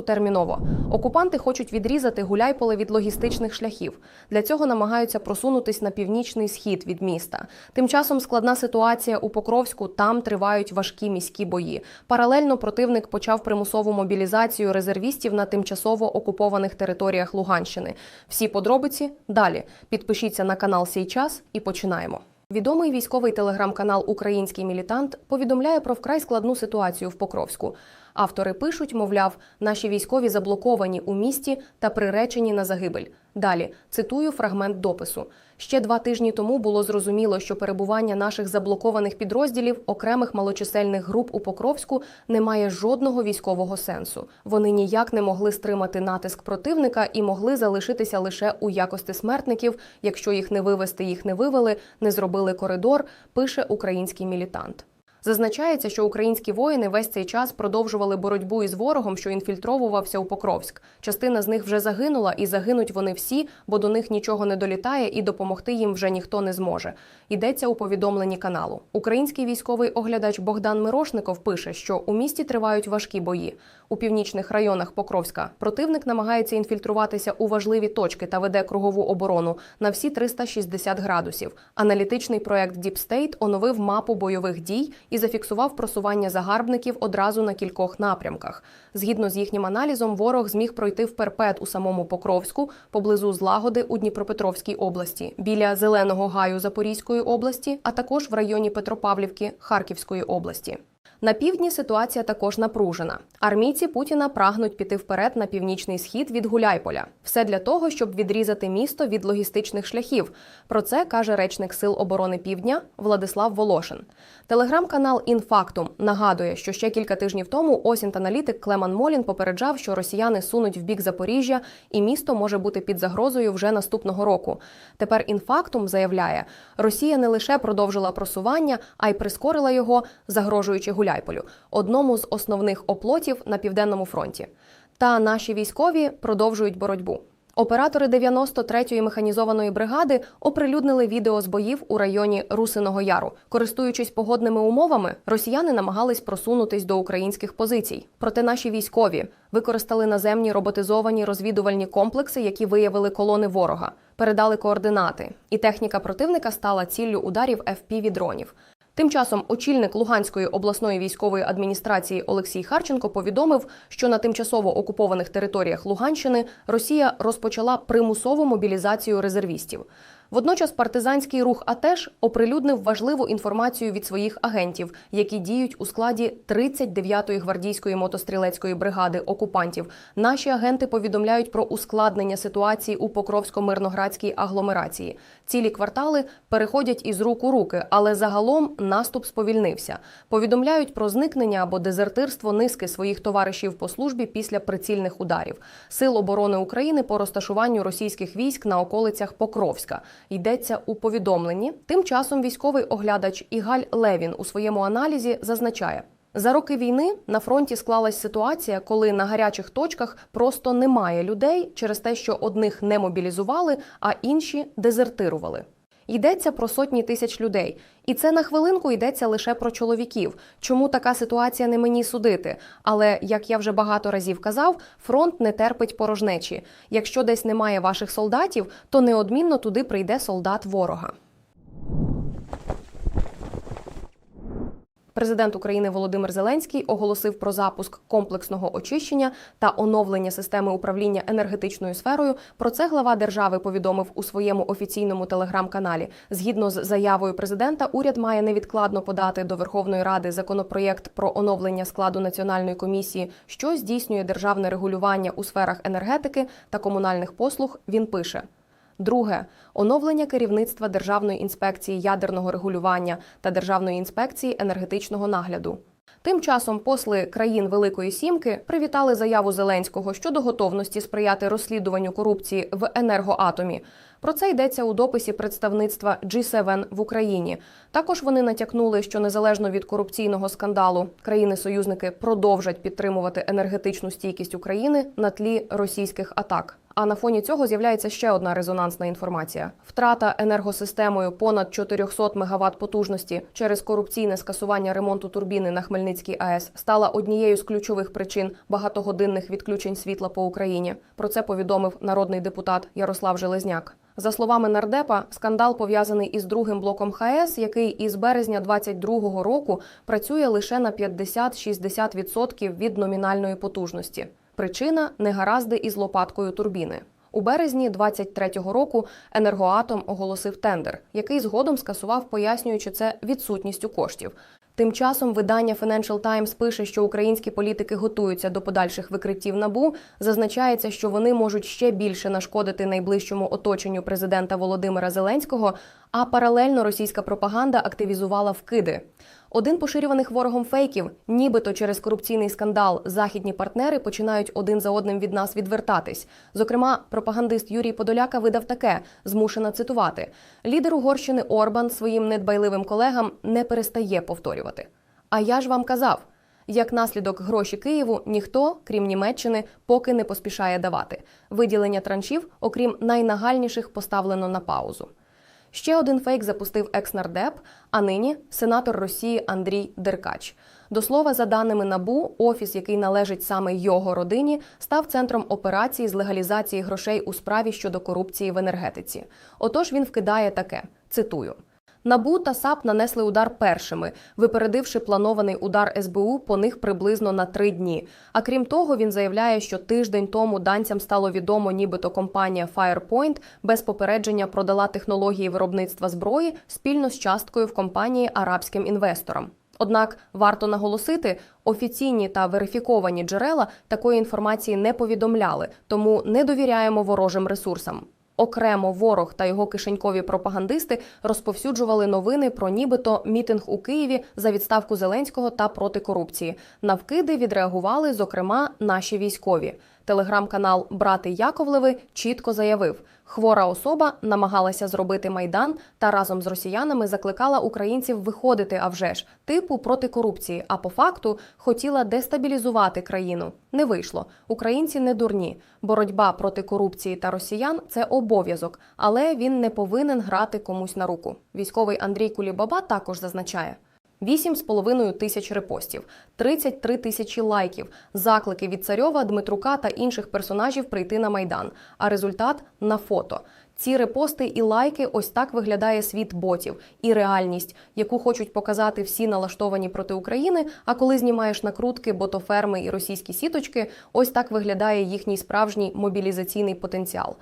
Терміново окупанти хочуть відрізати Гуляйполе від логістичних шляхів. Для цього намагаються просунутись на північний схід від міста. Тим часом складна ситуація у Покровську. Там тривають важкі міські бої. Паралельно противник почав примусову мобілізацію резервістів на тимчасово окупованих територіях Луганщини. Всі подробиці далі. Підпишіться на канал Сій час і починаємо. Відомий військовий телеграм-канал Український мілітант повідомляє про вкрай складну ситуацію в Покровську. Автори пишуть, мовляв, наші військові заблоковані у місті та приречені на загибель. Далі цитую фрагмент допису. Ще два тижні тому було зрозуміло, що перебування наших заблокованих підрозділів окремих малочисельних груп у Покровську не має жодного військового сенсу. Вони ніяк не могли стримати натиск противника і могли залишитися лише у якості смертників, якщо їх не вивести, їх не вивели, не зробили коридор. Пише український мілітант. Зазначається, що українські воїни весь цей час продовжували боротьбу із ворогом, що інфільтровувався у Покровськ. Частина з них вже загинула, і загинуть вони всі, бо до них нічого не долітає, і допомогти їм вже ніхто не зможе. Йдеться у повідомленні каналу. Український військовий оглядач Богдан Мирошников пише, що у місті тривають важкі бої. У північних районах Покровська противник намагається інфільтруватися у важливі точки та веде кругову оборону на всі 360 градусів. Аналітичний проект Deep State оновив мапу бойових дій і зафіксував просування загарбників одразу на кількох напрямках. Згідно з їхнім аналізом, ворог зміг пройти в перпет у самому Покровську, поблизу Злагоди у Дніпропетровській області, біля Зеленого гаю Запорізької області, а також в районі Петропавлівки Харківської області. На півдні ситуація також напружена. Армійці Путіна прагнуть піти вперед на північний схід від Гуляйполя. Все для того, щоб відрізати місто від логістичних шляхів. Про це каже речник Сил оборони Півдня Владислав Волошин. Телеграм-канал Інфактум нагадує, що ще кілька тижнів тому осінт-аналітик Клеман Молін попереджав, що росіяни сунуть в бік Запоріжжя, і місто може бути під загрозою вже наступного року. Тепер інфактум заявляє, Росія не лише продовжила просування, а й прискорила його, загрожуючи Гуляйполю, одному з основних оплотів на південному фронті. Та наші військові продовжують боротьбу. Оператори 93-ї механізованої бригади оприлюднили відео з боїв у районі Русиного Яру. Користуючись погодними умовами, росіяни намагались просунутись до українських позицій. Проте наші військові використали наземні роботизовані розвідувальні комплекси, які виявили колони ворога, передали координати, і техніка противника стала ціллю ударів fpv дронів. Тим часом очільник Луганської обласної військової адміністрації Олексій Харченко повідомив, що на тимчасово окупованих територіях Луганщини Росія розпочала примусову мобілізацію резервістів. Водночас партизанський рух АТЕШ оприлюднив важливу інформацію від своїх агентів, які діють у складі 39-ї гвардійської мотострілецької бригади окупантів. Наші агенти повідомляють про ускладнення ситуації у Покровсько-Мирноградській агломерації. Цілі квартали переходять із рук у руки, але загалом наступ сповільнився. Повідомляють про зникнення або дезертирство низки своїх товаришів по службі після прицільних ударів. Сил оборони України по розташуванню російських військ на околицях Покровська йдеться у повідомленні. Тим часом військовий оглядач Ігаль Левін у своєму аналізі зазначає. За роки війни на фронті склалась ситуація, коли на гарячих точках просто немає людей через те, що одних не мобілізували, а інші дезертирували. Йдеться про сотні тисяч людей, і це на хвилинку йдеться лише про чоловіків. Чому така ситуація не мені судити? Але як я вже багато разів казав, фронт не терпить порожнечі. Якщо десь немає ваших солдатів, то неодмінно туди прийде солдат ворога. Президент України Володимир Зеленський оголосив про запуск комплексного очищення та оновлення системи управління енергетичною сферою. Про це глава держави повідомив у своєму офіційному телеграм-каналі. Згідно з заявою президента, уряд має невідкладно подати до Верховної Ради законопроєкт про оновлення складу національної комісії, що здійснює державне регулювання у сферах енергетики та комунальних послуг. Він пише. Друге оновлення керівництва Державної інспекції ядерного регулювання та Державної інспекції енергетичного нагляду. Тим часом посли країн Великої Сімки привітали заяву Зеленського щодо готовності сприяти розслідуванню корупції в енергоатомі. Про це йдеться у дописі представництва G7 в Україні. Також вони натякнули, що незалежно від корупційного скандалу країни-союзники продовжать підтримувати енергетичну стійкість України на тлі російських атак. А на фоні цього з'являється ще одна резонансна інформація: втрата енергосистемою понад 400 МВт потужності через корупційне скасування ремонту турбіни на Хмельницькій АЕС стала однією з ключових причин багатогодинних відключень світла по Україні. Про це повідомив народний депутат Ярослав Железняк. За словами нардепа, скандал пов'язаний із другим блоком ХАЕС, який із березня 22-го року працює лише на 50-60% від номінальної потужності. Причина негаразди із лопаткою турбіни. У березні 23-го року енергоатом оголосив тендер, який згодом скасував, пояснюючи це відсутністю коштів. Тим часом видання Financial Times пише, що українські політики готуються до подальших викриттів набу. Зазначається, що вони можуть ще більше нашкодити найближчому оточенню президента Володимира Зеленського. А паралельно російська пропаганда активізувала вкиди. Один поширюваних ворогом фейків, нібито через корупційний скандал, західні партнери починають один за одним від нас відвертатись. Зокрема, пропагандист Юрій Подоляка видав таке, змушена цитувати: лідер Угорщини Орбан своїм недбайливим колегам не перестає повторювати. А я ж вам казав. Як наслідок гроші Києву ніхто, крім Німеччини, поки не поспішає давати. Виділення траншів, окрім найнагальніших, поставлено на паузу. Ще один фейк запустив екс-нардеп, а нині сенатор Росії Андрій Деркач. До слова, за даними набу, офіс, який належить саме його родині, став центром операції з легалізації грошей у справі щодо корупції в енергетиці. Отож він вкидає таке: цитую. Набу та САП нанесли удар першими, випередивши планований удар СБУ по них приблизно на три дні. А крім того, він заявляє, що тиждень тому данцям стало відомо, нібито компанія Firepoint без попередження продала технології виробництва зброї спільно з часткою в компанії арабським інвесторам. Однак варто наголосити, офіційні та верифіковані джерела такої інформації не повідомляли, тому не довіряємо ворожим ресурсам. Окремо ворог та його кишенькові пропагандисти розповсюджували новини про нібито мітинг у Києві за відставку Зеленського та проти корупції. На вкиди відреагували, зокрема, наші військові. Телеграм-канал Брати Яковлеви чітко заявив, хвора особа намагалася зробити майдан та разом з росіянами закликала українців виходити, а вже ж, типу проти корупції. А по факту хотіла дестабілізувати країну. Не вийшло. Українці не дурні. Боротьба проти корупції та росіян це обов'язок, але він не повинен грати комусь на руку. Військовий Андрій Кулібаба також зазначає. 8,5 тисяч репостів, 33 тисячі лайків, заклики від царьова, Дмитрука та інших персонажів прийти на майдан. А результат на фото. Ці репости і лайки ось так виглядає світ ботів і реальність, яку хочуть показати всі налаштовані проти України. А коли знімаєш накрутки, ботоферми і російські сіточки, ось так виглядає їхній справжній мобілізаційний потенціал.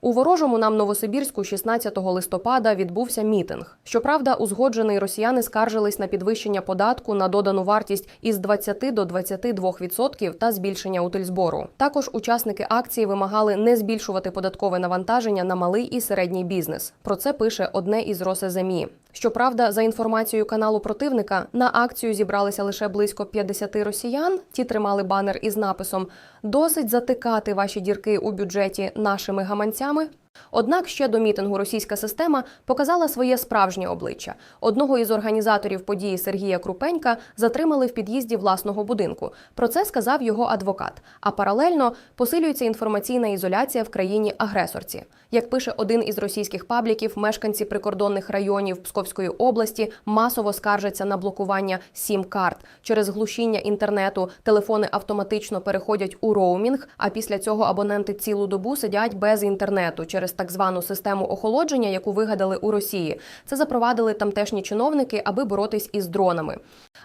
У ворожому нам Новосибірську 16 листопада відбувся мітинг. Щоправда, узгоджений росіяни скаржились на підвищення податку на додану вартість із 20 до 22% та збільшення утильзбору. Також учасники акції вимагали не збільшувати податкове навантаження на малий і середній бізнес. Про це пише одне із РосЗМІ. Щоправда, за інформацією каналу противника, на акцію зібралися лише близько 50 росіян. Ті тримали банер із написом Досить затикати ваші дірки у бюджеті нашими гаманцями. Однак ще до мітингу російська система показала своє справжнє обличчя. Одного із організаторів події Сергія Крупенька затримали в під'їзді власного будинку. Про це сказав його адвокат. А паралельно посилюється інформаційна ізоляція в країні-агресорці. Як пише один із російських пабліків, мешканці прикордонних районів Псковської області масово скаржаться на блокування сім-карт. Через глушіння інтернету телефони автоматично переходять у роумінг, а після цього абоненти цілу добу сидять без інтернету через так звану систему охолодження, яку вигадали у Росії. Це запровадили тамтешні чиновники, аби боротись із дронами.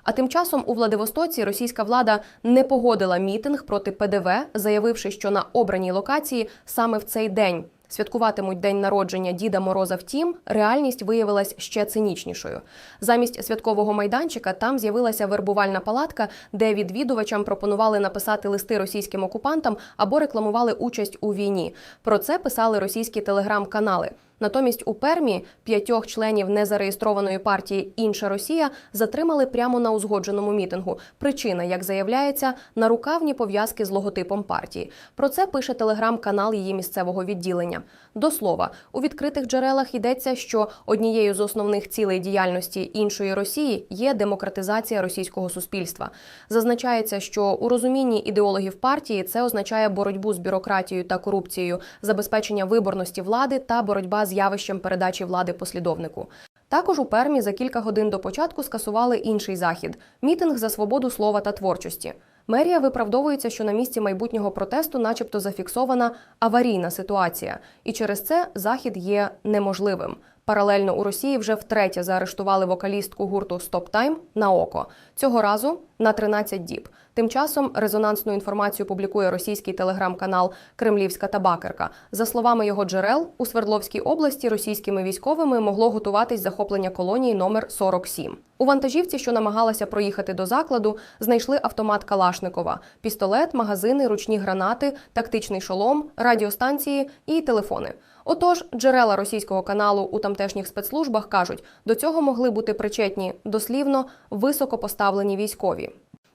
А тим часом у Владивостоці російська влада не погодила мітинг проти ПДВ, заявивши, що на обраній локації саме в цей день. Святкуватимуть день народження Діда Мороза. Втім, реальність виявилась ще цинічнішою. Замість святкового майданчика там з'явилася вербувальна палатка, де відвідувачам пропонували написати листи російським окупантам або рекламували участь у війні. Про це писали російські телеграм-канали. Натомість у Пермі п'ятьох членів незареєстрованої партії Інша Росія затримали прямо на узгодженому мітингу. Причина, як заявляється, нарукавні пов'язки з логотипом партії. Про це пише телеграм-канал її місцевого відділення. До слова, у відкритих джерелах йдеться, що однією з основних цілей діяльності іншої Росії є демократизація російського суспільства. Зазначається, що у розумінні ідеологів партії це означає боротьбу з бюрократією та корупцією, забезпечення виборності влади та боротьба з явищем передачі влади послідовнику. Також у Пермі за кілька годин до початку скасували інший захід мітинг за свободу слова та творчості. Мерія виправдовується, що на місці майбутнього протесту, начебто, зафіксована аварійна ситуація, і через це захід є неможливим. Паралельно у Росії вже втретє заарештували вокалістку гурту Стоп Тайм на око. Цього разу на 13 діб. Тим часом резонансну інформацію публікує російський телеграм-канал Кремлівська табакерка. За словами його джерел, у Свердловській області російськими військовими могло готуватись захоплення колонії номер 47. У вантажівці, що намагалася проїхати до закладу, знайшли автомат Калашникова, пістолет, магазини, ручні гранати, тактичний шолом, радіостанції і телефони. Отож, джерела російського каналу у тамтешніх спецслужбах кажуть, до цього могли бути причетні дослівно високопоставлені військові.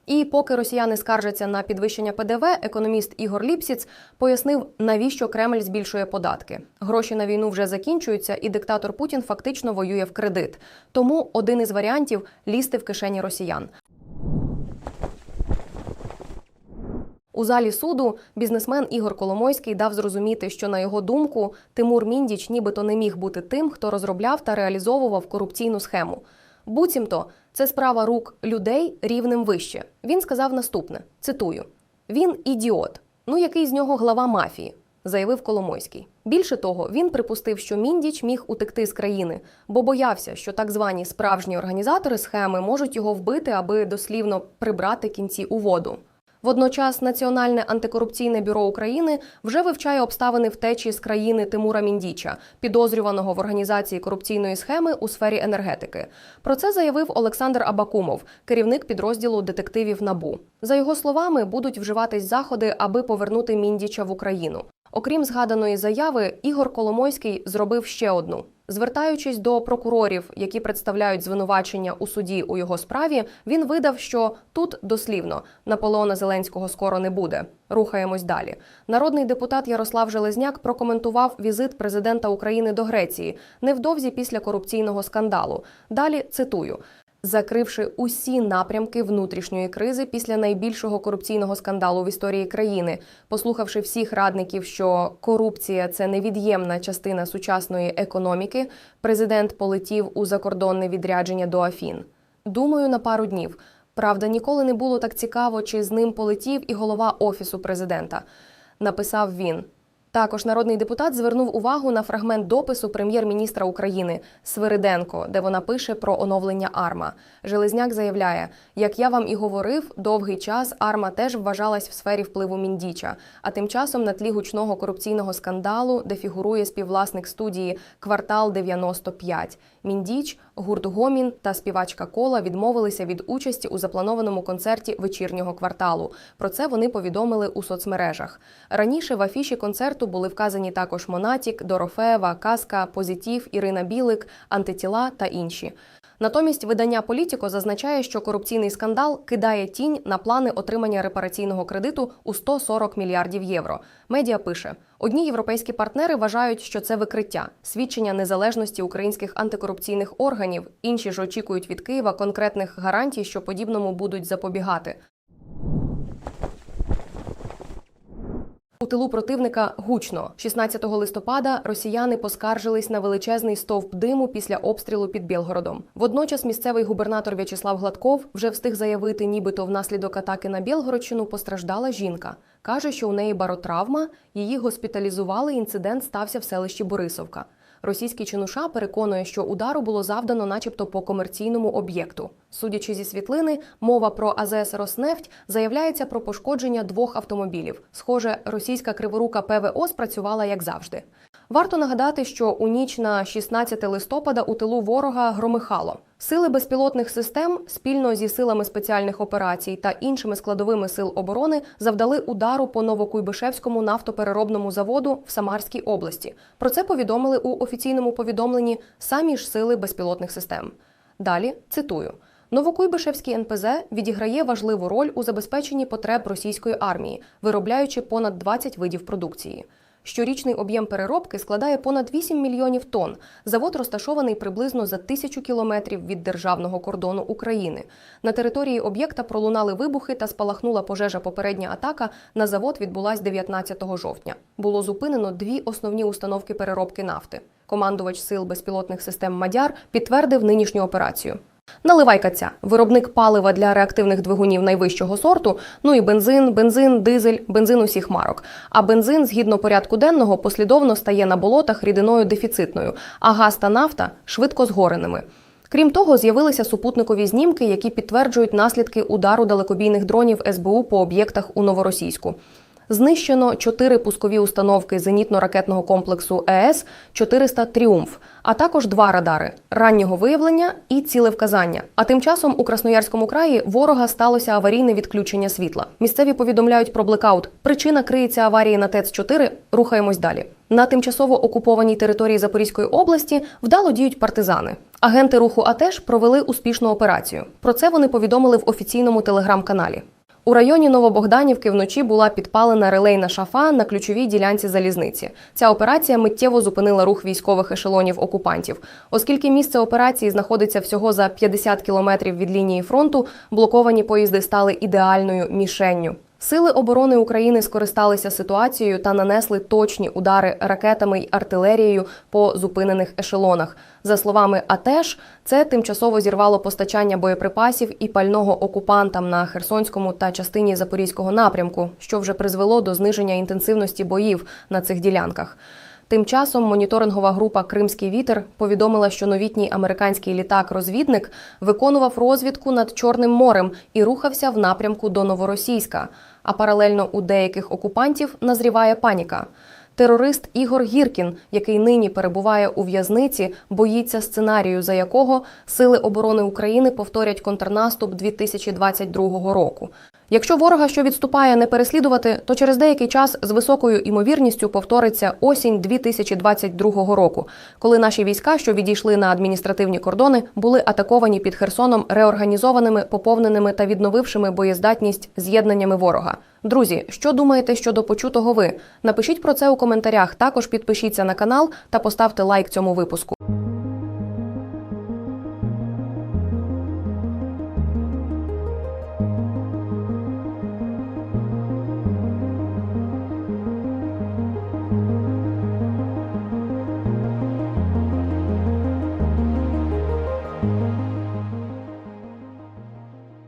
І поки росіяни скаржаться на підвищення ПДВ, економіст Ігор Ліпсіц пояснив, навіщо Кремль збільшує податки. Гроші на війну вже закінчуються, і диктатор Путін фактично воює в кредит. Тому один із варіантів лізти в кишені росіян. У залі суду бізнесмен Ігор Коломойський дав зрозуміти, що на його думку Тимур Міндіч нібито не міг бути тим, хто розробляв та реалізовував корупційну схему. Буцімто це справа рук людей рівнем вище. Він сказав наступне: цитую: він ідіот. Ну який з нього глава мафії, заявив Коломойський. Більше того, він припустив, що міндіч міг утекти з країни, бо боявся, що так звані справжні організатори схеми можуть його вбити, аби дослівно прибрати кінці у воду. Водночас Національне антикорупційне бюро України вже вивчає обставини втечі з країни Тимура Міндіча, підозрюваного в організації корупційної схеми у сфері енергетики. Про це заявив Олександр Абакумов, керівник підрозділу детективів НАБУ. За його словами, будуть вживатись заходи, аби повернути Міндіча в Україну. Окрім згаданої заяви, Ігор Коломойський зробив ще одну. Звертаючись до прокурорів, які представляють звинувачення у суді у його справі, він видав, що тут дослівно Наполеона Зеленського скоро не буде. Рухаємось далі. Народний депутат Ярослав Железняк прокоментував візит президента України до Греції невдовзі після корупційного скандалу. Далі цитую. Закривши усі напрямки внутрішньої кризи після найбільшого корупційного скандалу в історії країни, послухавши всіх радників, що корупція це невід'ємна частина сучасної економіки, президент полетів у закордонне відрядження до Афін. Думаю, на пару днів. Правда, ніколи не було так цікаво, чи з ним полетів і голова офісу президента. Написав він. Також народний депутат звернув увагу на фрагмент допису прем'єр-міністра України Свириденко, де вона пише про оновлення АРМА. Железняк заявляє: як я вам і говорив, довгий час АРМА теж вважалась в сфері впливу Міндіча. А тим часом на тлі гучного корупційного скандалу, де фігурує співвласник студії Квартал 95. Міндіч, гурт Гомін та співачка Кола відмовилися від участі у запланованому концерті вечірнього кварталу. Про це вони повідомили у соцмережах. Раніше в афіші концерту були вказані також Монатік, Дорофеєва, Каска, Позитів, Ірина Білик, Антитіла та інші. Натомість видання Політіко зазначає, що корупційний скандал кидає тінь на плани отримання репараційного кредиту у 140 мільярдів євро. Медіа пише: одні європейські партнери вважають, що це викриття, свідчення незалежності українських антикорупційних органів. Інші ж очікують від Києва конкретних гарантій, що подібному будуть запобігати. У тилу противника гучно 16 листопада росіяни поскаржились на величезний стовп диму після обстрілу під Білгородом. Водночас місцевий губернатор В'ячеслав Гладков вже встиг заявити, нібито внаслідок атаки на Білгородщину постраждала жінка. Каже, що у неї баротравма, її госпіталізували. Інцидент стався в селищі Борисовка. Російський чинуша переконує, що удару було завдано, начебто, по комерційному об'єкту. Судячи зі світлини, мова про АЗС Роснефть заявляється про пошкодження двох автомобілів. Схоже, російська криворука ПВО спрацювала як завжди. Варто нагадати, що у ніч на 16 листопада у тилу ворога громихало. Сили безпілотних систем спільно зі силами спеціальних операцій та іншими складовими сил оборони завдали удару по Новокуйбишевському нафтопереробному заводу в Самарській області. Про це повідомили у офіційному повідомленні самі ж сили безпілотних систем. Далі цитую. Новокуйбишевський НПЗ відіграє важливу роль у забезпеченні потреб російської армії, виробляючи понад 20 видів продукції. Щорічний об'єм переробки складає понад 8 мільйонів тонн. Завод розташований приблизно за тисячу кілометрів від державного кордону України. На території об'єкта пролунали вибухи та спалахнула пожежа. Попередня атака на завод відбулась 19 жовтня. Було зупинено дві основні установки переробки нафти. Командувач сил безпілотних систем Мадяр підтвердив нинішню операцію. Наливайка ця виробник палива для реактивних двигунів найвищого сорту. Ну і бензин, бензин, дизель, бензин усіх марок. А бензин, згідно порядку денного, послідовно стає на болотах рідиною дефіцитною, а газ та нафта швидко згореними. Крім того, з'явилися супутникові знімки, які підтверджують наслідки удару далекобійних дронів СБУ по об'єктах у Новоросійську. Знищено чотири пускові установки зенітно-ракетного комплексу ЕС 400 Тріумф, а також два радари раннього виявлення і цілевказання. А тим часом у Красноярському краї ворога сталося аварійне відключення світла. Місцеві повідомляють про блекаут. Причина криється аварії на ТЕЦ 4 Рухаємось далі. На тимчасово окупованій території Запорізької області вдало діють партизани. Агенти руху АТЕШ провели успішну операцію. Про це вони повідомили в офіційному телеграм-каналі. У районі Новобогданівки вночі була підпалена релейна шафа на ключовій ділянці залізниці. Ця операція миттєво зупинила рух військових ешелонів окупантів. Оскільки місце операції знаходиться всього за 50 кілометрів від лінії фронту, блоковані поїзди стали ідеальною мішенню. Сили оборони України скористалися ситуацією та нанесли точні удари ракетами й артилерією по зупинених ешелонах. За словами АТЕШ, це тимчасово зірвало постачання боєприпасів і пального окупантам на Херсонському та частині Запорізького напрямку, що вже призвело до зниження інтенсивності боїв на цих ділянках. Тим часом моніторингова група Кримський вітер повідомила, що новітній американський літак-розвідник виконував розвідку над Чорним морем і рухався в напрямку до Новоросійська. А паралельно у деяких окупантів назріває паніка. Терорист Ігор Гіркін, який нині перебуває у в'язниці, боїться сценарію, за якого Сили оборони України повторять контрнаступ 2022 року. Якщо ворога, що відступає, не переслідувати, то через деякий час з високою імовірністю повториться осінь 2022 року, коли наші війська, що відійшли на адміністративні кордони, були атаковані під Херсоном реорганізованими, поповненими та відновившими боєздатність з'єднаннями ворога. Друзі, що думаєте щодо почутого ви? Напишіть про це у коментарях. Також підпишіться на канал та поставте лайк цьому випуску.